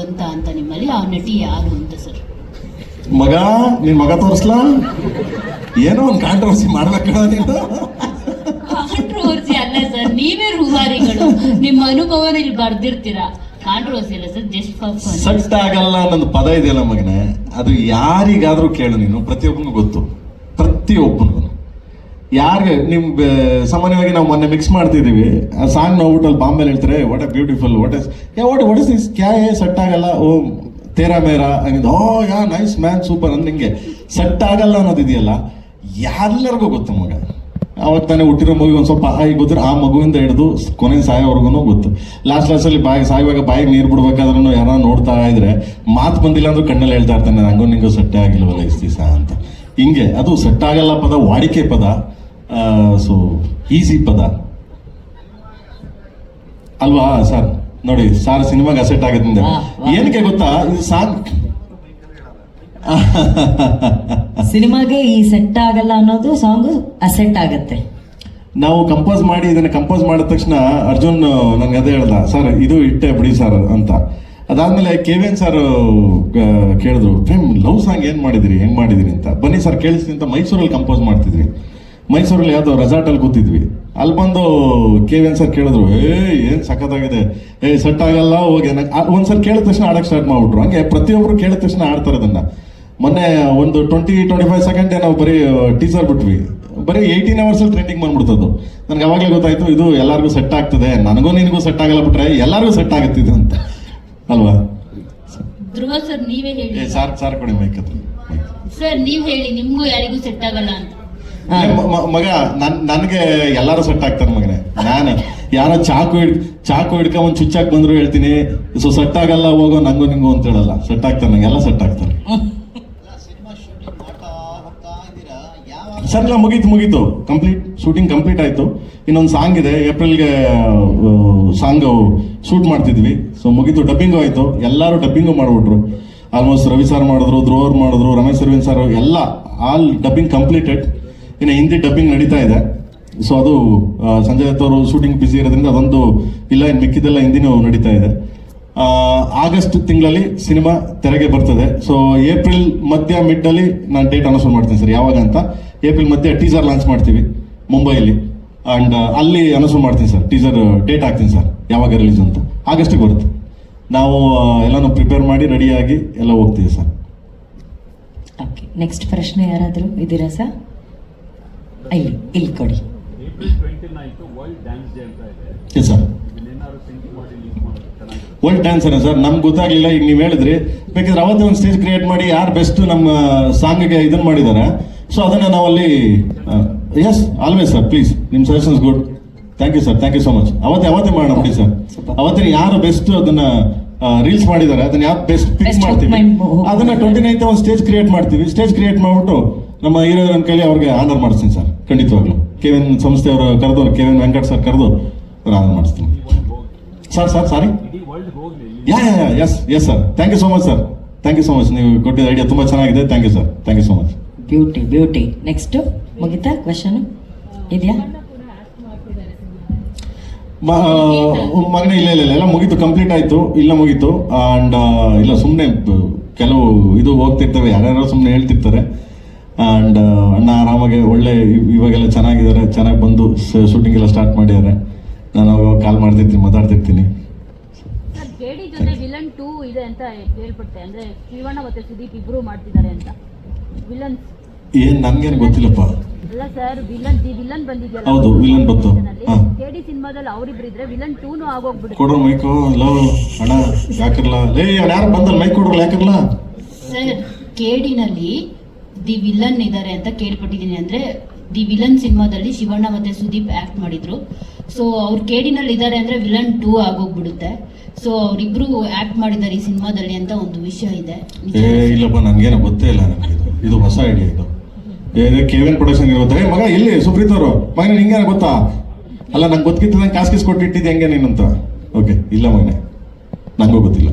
ಬಂತ ಅಂತ ನಿಮ್ಮಲ್ಲಿ ಆ ನಟಿ ಯಾರು ಅಂತ ಸರ್? ಮಗ ನಿನ್ ಮಗ ತೋರಿಸ್ಲಾ? ಏನೋ ಒಂದು ಕಾಂಟ್ರವರ್ಸಿ ಮಾಡ್ಬೇಕು ನೀನು. ಕಾಂಟ್ರವರ್ಸಿ ಅಲ್ಲ ಸರ್ ನೀವೇ ರೂವಾರಿಗಳು ನಿಮ್ಮ ಅನುಭವನ ಇಲ್ಲಿ ಬರ್ದಿರ್ತೀರಾ? ಕಾಂಟ್ರವರ್ಸಿ ಅಲ್ಲ ಸರ್ ಜಸ್ಟ್ ಫಾರ್ ಸಟ್ ಆಗಲ್ಲ ಅನ್ನೊಂದು ಪದ ಇದೆಯಲ್ಲ ಮಗನೇ. ಅದು ಯಾರಿಗಾದ್ರೂ ಕೇಳು ನೀನು ಪ್ರತಿಯೊಬ್ಬನಿಗೂ ಗೊತ್ತು. ಪ್ರತಿಯೊಬ್ಬನಿಗೂ ಯಾರಿಗೆ ನಿಮ್ ಸಾಮಾನ್ಯವಾಗಿ ನಾವು ಮೊನ್ನೆ ಮಿಕ್ಸ್ ಮಾಡ್ತಿದೀವಿ. ಆ ಸಾಂಗ್ ನೋಡ್ಬಿಟ್ಟು ಅಲ್ಲಿ ಬಾಂಬೆಲ್ ಹೇಳ್ತಾರೆ what a beautiful what is what what is this ಕ್ಯಾ, ಏ ಸೆಟ್ ಆಗಲ್ಲ? ಓ, ತೇರಾ ಮೇರಾ? ಹಂಗಿದ್ ಓ, ಯಾ ನೈಸ್ ಮ್ಯಾನ್ ಸೂಪರ್ ಅಂದ್ರೆ ಹಿಂಗೆ ಸೆಟ್ ಆಗಲ್ಲ ಅನ್ನೋದಿದೆಯಲ್ಲ ಎಲ್ಲರಿಗೂ ಗೊತ್ತು ಮಗ. ಅವಾಗ ತಾನೇ ಹುಟ್ಟಿರೋ ಮಗು ಒಂದು ಸ್ವಲ್ಪ ಹಾಯಿ ಗೊತ್ತಿರೋ ಆ ಮಗುವಿಂದ ಹಿಡಿದು ಕೊನೆ ಸಾಯೋವರೆಗೂ ಗೊತ್ತು. ಲಾಸ್ಟ್ ಲಾಸ್ಟಲ್ಲಿ ಬಾಯಿ, ಸಾಯುವಾಗ ಬಾಯಿಗೆ ನೀರು ಬಿಡ್ಬೇಕಾದ್ರೂ ಯಾರೋ ನೋಡ್ತಾ ಇದ್ರೆ, ಮಾತು ಬಂದಿಲ್ಲ ಅಂದ್ರೂ ಕಣ್ಣಲ್ಲಿ ಹೇಳ್ತಾ ಇರ್ತಾನೆ, ನಂಗೂ ನಿಂಗೂ ಸೆಟ್ಟೆ ಆಗಿಲ್ವಲ್ಲ ಇಸ್ ದಿವಸ ಅಂತ. ಹಿಂಗೆ, ಅದು ಸೆಟ್ ಆಗಲ್ಲ ಪದ, ವಾಡಿಕೆ ಪದ. ಸೊ ಈಸಿ ಪದ. ಅಲ್ವಾ ಸರ್? ನೋಡಿ ಸಾರ್ ಸಿನಿಮಾಗೆ ಅಸೆಟ್ ಆಗುತ್ತೆ ವಾ, ವಾ. ಏನಕ್ಕೆ ಗೊತ್ತಾ? ಇದು ಸಾಂಗ್ ಸಿನಿಮಾಗೆ ಈ ಸೆಟ್ ಆಗಲ್ಲ ಅನ್ನೋದು ಸಾಂಗ್ ಅಸೆಟ್ ಆಗತ್ತೆ. ನಾವು ಕಂಪೋಸ್ ಮಾಡಿ ಇದನ್ನ ಕಂಪೋಸ್ ಮಾಡಿದ ತಕ್ಷಣ ಅರ್ಜುನ್ ನನ್ಗೆ ಅದೇ ಹೇಳ್ದ ಸರ್ ಇದು ಇಟ್ಟೆ ಬಿಡಿ ಸರ್ ಅಂತ. ಅದಾದ್ಮೇಲೆ ಕೆವಿನ್ ವಿ ಎನ್ ಸರ್ ಕೇಳಿದ್ರು ಫೇಮ್ ಲವ್ ಸಾಂಗ್ ಏನ್ ಮಾಡಿದಿರಿ? ಹೆಂಗ್ ಮಾಡಿದಿರಿ? ಅಂತ. ಬನ್ನಿ ಸರ್ ಕೇಳಿಸ್ತೀನಿ ಅಂತ ಮೈಸೂರಲ್ಲಿ ಕಂಪೋಸ್ ಮಾಡ್ತಿದ್ವಿ. ಮೈಸೂರಲ್ಲಿ ಯಾವ್ದೋ ರೆಸಾರ್ಟಲ್ಲಿ ಕೂತಿದ್ವಿ. ಅಲ್ಲಿ ಬಂದು ಕೆ ವಿ ಎನ್ ಸರ್ ಕೇಳಿದ್ರು ಏಯ್ ಏನು ಸಖತ್ತಾಗಿದೆ? ಏ ಸೆಟ್ ಆಗಲ್ಲ ಹೋಗಿ. ಒಂದ್ಸಲ ಒಂದ್ಸರಿ ಕೇಳಿದ ತಕ್ಷಣ ಆಡಕ್ಕೆ ಸ್ಟಾರ್ಟ್ ಮಾಡ್ಬಿಟ್ರು. ಹಂಗೆ ಪ್ರತಿಯೊಬ್ರು ಕೇಳಿದ ತಕ್ಷಣ ಆಡ್ತಾರೆ ಅದನ್ನ. ಮೊನ್ನೆ ಒಂದು ಟ್ವೆಂಟಿ ಟ್ವೆಂಟಿ ಫೈವ್ ಸೆಕೆಂಡ್ ನಾವು ಬರೀ ಟೀಸರ್ ಬಿಟ್ವಿ. ಬರೀ ಏಯ್ಟೀನ್ ಅವರ್ಸ್ ಅಲ್ಲಿ ಟ್ರೆಂಡಿಂಗ್ ಬಂದ್ಬಿಡ್ತದ್ದು ನನಗೆ ಅವಾಗಲೇ ಗೊತ್ತಾಯ್ತು ಇದು ಎಲ್ಲರಿಗೂ ಸೆಟ್ ಆಗ್ತದೆ. ನನಗೂ ನಿನಗೂ ಸೆಟ್ ಆಗಲ್ಲ ಬಿಟ್ರೆ ಎಲ್ಲರಿಗೂ ಸೆಟ್ ಆಗುತ್ತಿದೆ ಅಂತ. ಅಲ್ವಾ? ಧ್ರುವ ಸರ್ ನೀವೇ ಹೇಳಿ. ಸಾರ್ ಸಾರ್ ಕೊಡಿ ಮೈಕ್. ಸರ್ ನೀವು ಹೇಳಿ ನಿಮ್ಗೂ ಯಾರಿಗೂ ಸೆಟ್ ಆಗಲ್ಲ ಅಂತ. ಮಗ, ನನ್, ನನಗೆ ಎಲ್ಲಾರು ಸೆಟ್ ಆಗ್ತಾರೆ ಮಗನೇ. ನಾನು. ಯಾರೋ ಚಾಕು ಹಿಡ್, ಚಾಕು ಹಿಡ್ಕ ಒಂದ್ ಚುಚ್ಚಾಕ್ ಬಂದ್ರು ಹೇಳ್ತೀನಿ. ಸೊ ಸೆಟ್ ಆಗಲ್ಲ, ಹೋಗೋ, ನಂಗೂ ನಿಂಗು ಅಂತ ಹೇಳಲ್ಲ. ಸೆಟ್ ಆಗ್ತಾರೆ ನಂಗೆಲ್ಲ ಸೆಟ್ ಆಗ್ತಾರೆ. ಸರ್ ಎಲ್ಲ ಮುಗೀತು ಮುಗೀತು. ಕಂಪ್ಲೀಟ್ ಶೂಟಿಂಗ್ ಕಂಪ್ಲೀಟ್ ಆಯ್ತು. ಇನ್ನೊಂದು ಸಾಂಗ್ ಇದೆ. ಏಪ್ರಿಲ್ಗೆ ಸಾಂಗ್ ಶೂಟ್ ಮಾಡ್ತಿದ್ವಿ. ಸೊ ಮುಗೀತು ಡಬ್ಬಿಂಗು ಆಯ್ತು. ಎಲ್ಲರೂ ಡಬ್ಬಿಂಗು ಮಾಡ್ಬಿಟ್ರು. ಆಲ್ಮೋಸ್ಟ್ ರವಿ ಸರ್ ಮಾಡಿದ್ರು ಧ್ರುವರ್ ಮಾಡಿದ್ರು, ರಮೇಶ್ ಅರವಿಂದ್ ಸರ್ ಎಲ್ಲ. ಆಲ್ ಡಬ್ಬಿಂಗ್ ಕಂಪ್ಲೀಟೆಡ್ ಇನ್ನು ಹಿಂದಿ ಡಬ್ಬಿಂಗ್ ನಡೀತಾ ಇದೆ. ಸೊ ಅದು ಸಂಜಯ್ ದತ್ ಅವರು ಶೂಟಿಂಗ್ ಬಿಸಿ ಇರೋದ್ರಿಂದ ಅದೊಂದು ಇಲ್ಲ, ಇನ್ನು ಮಿಕ್ಕಿದೆಲ್ಲ ಹಿಂದಿನೂ ನಡೀತಾ ಇದೆ. ಆಗಸ್ಟ್ ತಿಂಗಳಲ್ಲಿ ಸಿನಿಮಾ ತೆರೆಗೆ ಬರ್ತದೆ. ಸೊ ಏಪ್ರಿಲ್ ಮಧ್ಯ ಮಿಡ್ ಅಲ್ಲಿ ನಾನು ಡೇಟ್ ಅನೌನ್ಸ್ ಮಾಡ್ತೀನಿ ಸರ್, ಯಾವಾಗ ಅಂತ. ಏಪ್ರಿಲ್ ಮಧ್ಯ ಟೀಸರ್ ಲಾಂಚ್ ಮಾಡ್ತೀವಿ ಮುಂಬೈಯಲ್ಲಿ ಆ್ಯಂಡ್ ಅಲ್ಲಿ ಅನೌನ್ಸ್ ಮಾಡ್ತೀನಿ ಸರ್ ಟೀಸರ್ ಡೇಟ್ ಹಾಕ್ತೀನಿ ಸರ್, ಯಾವಾಗ ರಿಲೀಸ್ ಅಂತ. ಆಗಸ್ಟಿಗೆ ಬರುತ್ತೆ. ನಾವು ಎಲ್ಲನೂ ಎಲ್ಲಾನು ಪ್ರಿಪೇರ್ ಮಾಡಿ ರೆಡಿಯಾಗಿ ಎಲ್ಲ ಹೋಗ್ತೀವಿ ಸರ್. ಓಕೆ ನೆಕ್ಸ್ಟ್ ಪ್ರಶ್ನೆ ಯಾರಾದರೂ ಇದ್ದೀರಾ ಸರ್? ಇಲ್ಲಿ ಇಲ್ಲಿ ಕೊಡಿ. ಸರ್ ವರ್ಲ್ಡ್ ಡ್ಯಾನ್ಸರ್ ಸರ್ ನಮ್ಗೆ ಗೊತ್ತಾಗ್ಲಿಲ್ಲ ಈಗ ನೀವು ಹೇಳಿದ್ರಿ. ಬೇಕಾದ್ರೆ ಅವತ್ತೇ ಒಂದು ಸ್ಟೇಜ್ ಕ್ರಿಯೇಟ್ ಮಾಡಿ ಯಾರು ಬೆಸ್ಟ್ ನಮ್ಮ ಸಾಂಗ್ಗೆ ಇದನ್ನ ಮಾಡಿದ್ದಾರೆ ಸೊ ಅದನ್ನ ನಾವಲ್ಲಿ ಎಸ್ ಆಲ್ವೇಸ್ ಸರ್ ಪ್ಲೀಸ್ ನಿಮ್ಮ suggestions good thank you sir thank you so much ಅವತ್ತೇ ಅವತ್ತೇ ಮಾಡೋಣ ಬಿಡಿ ಸರ್. ಅವತ್ತಿನ ಯಾರು ಬೆಸ್ಟ್ ಅದನ್ನ ರೀಲ್ಸ್ ಮಾಡಿದ್ದಾರೆ ಅದನ್ನ ಯಾರು ಬೆಸ್ಟ್ ಪಿಕ್ ಮಾಡ್ತೀವಿ? ಅದನ್ನ ಟ್ವೆಂಟಿ ನೈನ್ತ್ ಒಂದು ಸ್ಟೇಜ್ ಕ್ರಿಯೇಟ್ ಮಾಡ್ತೀವಿ. ಸ್ಟೇಜ್ ಕ್ರಿಯೇಟ್ ಮಾಡ್ಬಿಟ್ಟು ನಮ್ಮ ಹೀರೋ ಕೈಲಿ ಅವ್ರಿಗೆ ಆನರ್ ಮಾಡ್ತೀನಿ ಸರ್ ಖಂಡಿತವಾಗ್ಲು. ಕೆ ಎನ್ ಸಂಸ್ಥೆಯವರು ಕರೆದು ಕೆ ಎನ್ ವೆಂಕಟ್ ಸರ್ ಕರೆದು ನಾನು ಮಾಡಿಸ್ತೀನಿ. Sir sir sorry yeah yeah yeah yes yes sir thank you so much sir thank you so much ನೀವು ಕೊಟ್ಟಿದ್ದ ಐಡಿಯಾ ತುಂಬ ಚೆನ್ನಾಗಿದೆ. Thank you sir thank you so much beauty beauty next ಮುಗಿತಾ? Question ಇದೆಯಾ? ಮಗನೇ ಇಲ್ಲ ಇಲ್ಲ ಇಲ್ಲ. ಎಲ್ಲ ಮುಗೀತು ಕಂಪ್ಲೀಟ್ ಆಯ್ತು. ಇಲ್ಲ ಮುಗೀತು. ಅಂಡ್ ಇಲ್ಲ ಸುಮ್ಮನೆ ಕೆಲವು ಇದು ಹೋಗ್ತಿರ್ತವೆ. ಯಾರ್ಯಾರು ಸುಮ್ಮನೆ ಹೇಳ್ತಿರ್ತಾರೆ. ಅಂಡ್ ಅಣ್ಣ ಆರಾಮಾಗಿ ಒಳ್ಳೆ ಇವ್- ಇವಾಗೆಲ್ಲ ಚೆನ್ನಾಗಿದ್ದಾರೆ. ಚೆನ್ನಾಗಿ ಬಂದು ಶೂಟಿಂಗ್ ಎಲ್ಲ ಸ್ಟಾರ್ಟ್ ಮಾಡಿದ್ದಾರೆ. ನಾನು ಅವಾಗ ಕಾಲ್ ಮಾಡ್ತಿರ್ತೀನಿ ಮಾತಾಡ್ತಿರ್ತೀನಿ. ಸರ್ ಜೆಡಿ ಜೊತೆ ವಿಲನ್ ಟೂ ಇದೆ ಅಂತ ಕೇಳ್ಪಟ್ಟೆ ಅಂದ್ರೆ ಶಿವಣ್ಣ ಮತ್ತೆ ಸುದೀಪ್ ಇಬ್ರು ಮಾಡ್ತಿದ್ದಾರೆ ಅಂತ. ವಿಲನ್ ಏನು ನನಗೇನು ಗೊತ್ತಿಲ್ಲಪ್ಪ. ಅಲ್ಲ ಸರ್ ವಿಲನ್ ದಿ ವಿಲನ್ ಬಂದಿದೆಯಲ್ಲ ಹೌದು, ವಿಲನ್ ಬಂತು. ಜೆಡಿ ಸಿನಿಮಾದಲ್ಲಿ ಅವರಿಬ್ರು ಇದ್ರೆ ವಿಲನ್ ಟೂನು ಆಗೋಗ್ಬಿಡುತ್ತೆ. ಕೊಡ್ರು ಮೈಕು ಲವ್ ಅಣ್ಣ ಯಾಕರ್ಲ? ಲೇ ಯಾರು ಬಂದಲ್ಲ ಮೈಕ್ ಕೊಡ್ರಲ್ಲ ಯಾಕರ್ಲ? ಸರ್ ಕೇಡಿನಲ್ಲಿ ದಿ ವಿಲನ್ ಇದ್ದಾರೆ ಅಂತ ಕೇಳ್ಪಟ್ಟಿದ್ದೀನಿ. ಅಂದ್ರೆ ದಿ ವಿಲನ್ ಸಿನಿಮಾದಲ್ಲಿ ಶಿವಣ್ಣ ಮತ್ತೆ ಸುದೀಪ್ ಆಕ್ಟ್ ಮಾಡಿದ್ರು. ಸೊ ಅವ್ರು ಕೇಡಿನಲ್ಲಿ ಇದ್ದಾರೆ ಅಂದ್ರೆ ವಿಲನ್ ಟೂ ಆಗೋಗ್ಬಿಡುತ್ತೆ. ಸೊ ಅವರಿಬ್ರು ಆಕ್ಟ್ ಮಾಡಿದ್ದಾರೆ ಈ ಸಿನಿಮಾದಲ್ಲಿ ಅಂತ ಒಂದು ವಿಷಯ ಇದೆ. ಏ ಇಲ್ಲಪ್ಪ ನನ್ಗೇನು ಗೊತ್ತೇ ಇಲ್ಲ ನನಗೆ ಇದು. ಇದು ಹೊಸ ಐಡಿಯಾ ಇದು. ಏ ಕೆವಿನ್ ಪ್ರೊಡಕ್ಷನ್ ಇರುತ್ತೆ. ಏ ಮಗ ಇಲ್ಲಿ ಸುಪ್ರೀತ್ ಅವರು. ಮಗ ಹಿಂಗೇನ ಗೊತ್ತಾ? ಅಲ್ಲ ನಂಗೆ ಗೊತ್ತಿತ್ತು ಕಾಸು ಕೀಸ್ ಕೊಟ್ಟಿಟ್ಟಿದ್ದೆ ಹೆಂಗೆ ನೀನಂತ ಓಕೆ ಇಲ್ಲ ಮಗನೇ. ನಂಗೂ ಗೊತ್ತಿಲ್ಲ.